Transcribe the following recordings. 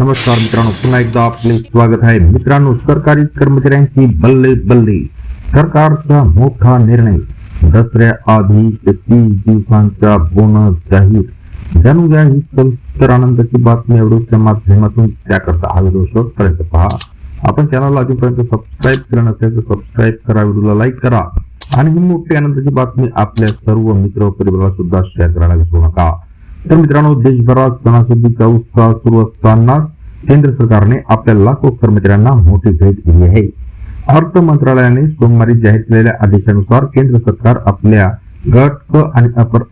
नमस्कार मित्रांनो पुन्हा एकदा आपले स्वागत आहे. मित्रांनो सरकारी कर्मचाऱ्यांची बल्ले बल्ले. सरकारचा मोठा निर्णय. दसऱ्या आधी तीस दिवसांचा बोनस जाहीर. जाणून घ्या ही सविस्तर आनंदाची बातमी व्हिडिओच्या माध्यमातून. त्याकरता हा व्हिडिओ शेवटपर्यंत पहा. आपण चॅनलला अजूनपर्यंत सबस्क्राईब केलं नसेल तर सबस्क्राईब करा व्हिडिओला लाईक करा. आणि ही मोठी आनंदाची बातमी आपल्या सर्व मित्र परिवाराला सुद्धा शेअर करायला विसरू नका. तर मित्रांनो देशभरात सणासुदीचा उत्साह सुरू असताना केंद्र सरकारने आपल्या लाखो कर्मचाऱ्यांना मोठी भेट दिली आहे. अर्थ मंत्रालयाने सोमवारी जाहीर केलेल्या आदेशानुसार केंद्र सरकार आपल्या गट क आणि अपर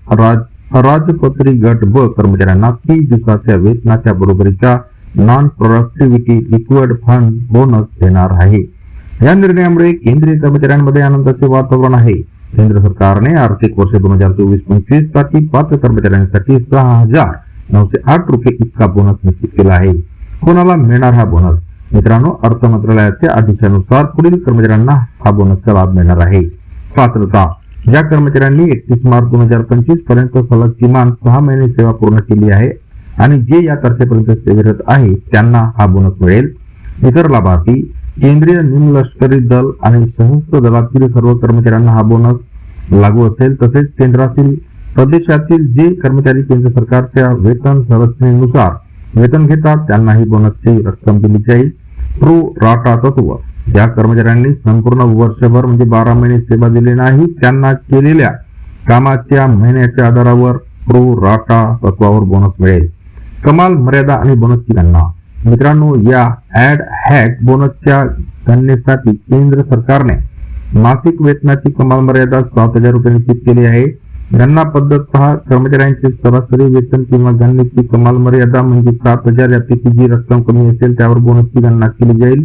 अराजपत्री गट ब कर्मचाऱ्यांना तीस दिवसाच्या वेतनाच्या बरोबरीच्या non productivity liquid fund bonus देणार आहे. या निर्णयामुळे केंद्रीय कर्मचाऱ्यांमध्ये आनंदाचे वातावरण आहे. केंद्र सरकारने आर्थिक वर्ष दोन हजार चोवीस पंचवीससाठी पात्र कर्मचाऱ्यांसाठी सहा हजार नऊशे आठ रुपये इतका बोनस निश्चित केला आहे. कोणाला मिळणार हा बोनस मित्रांनो अर्थ मंत्रालयाच्या आदेशानुसार पुढील कर्मचाऱ्यांना हा बोनसचा लाभ मिळणार आहे. पात्रता. ज्या कर्मचाऱ्यांनी एकतीस मार्च दोन हजार पंचवीसपर्यंत सलग किमान सहा महिने सेवा पूर्ण केली आहे आणि जे या तारखेपर्यंत सेवेरत आहे त्यांना हा बोनस मिळेल. इतर लाभार्थी केंद्रीय निमलष्करी दल आणि सशस्त्र दलातील सर्व कर्मचाऱ्यांना हा बोनस लागू असेल तसेच केंद्रातील प्रदेशातील जे कर्मचारी केंद्र सरकारच्या वेतन संरचनेनुसार वेतन घेतात त्यांनाही बोनसची रक्कम दिली जाईल. प्रो राटा तत्व. ज्या कर्मचाऱ्यांनी संपूर्ण वर्षभर म्हणजे बारा महिने सेवा दिली नाही त्यांना केलेल्या कामाच्या महिन्याच्या आधारावर प्रो राटा तत्वावर बोनस मिळेल. कमाल मर्यादा आणि बोनसची गणना. मित्रांनो या ऍड हॅक बोनसच्या गणनेसाठी केंद्र सरकारने मासिक वेतनाची कमाल मर्यादा सात हजार रुपये निश्चित केली आहे. गणना पद्धत कर्मचाऱ्यांचे सरासरी वेतन किंवा गणनेची कमाल मर्यादा म्हणजे सात हजार यापैकी जी रक्कम कमी असेल त्यावर बोनसची गणना केली जाईल.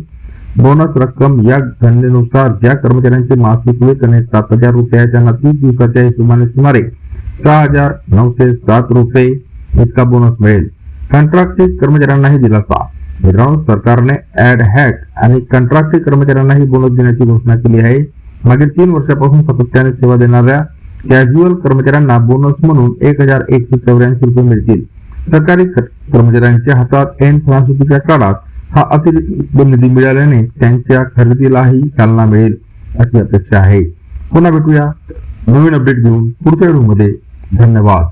बोनस रक्कम या गणनेनुसार ज्या कर्मचाऱ्यांचे मासिक वेतन हे सात हजार रुपये त्यांना तीस दिवसाच्या हिशोबाने सुमारे सहा हजार नऊशे सात रुपये इतका बोनस मिळेल. कंत्राटी कर्मचाऱ्यांनाही दिलासा. मित्रांनो सरकारने ऍड हॅक आणि कंत्राटी कर्मचाऱ्यांनाही बोनस देण्याची घोषणा केली आहे. मागील तीन वर्षापासून सातत्याने सेवा देणाऱ्या कॅज्युअल कर्मचाऱ्यांना बोनस म्हणून एक हजार एकशे चौऱ्याऐंशी रुपये मिळतील. सरकारी कर्मचाऱ्यांच्या हातात एन सणासुदीच्या काळात हा अतिरिक्त निधी मिळाल्याने त्यांच्या खरेदीलाही चालना मिळेल अशी अपेक्षा आहे. पुन्हा भेटूया. नवीन अपडेट घेऊन पुढच्या व्हिडिओमध्ये धन्यवाद.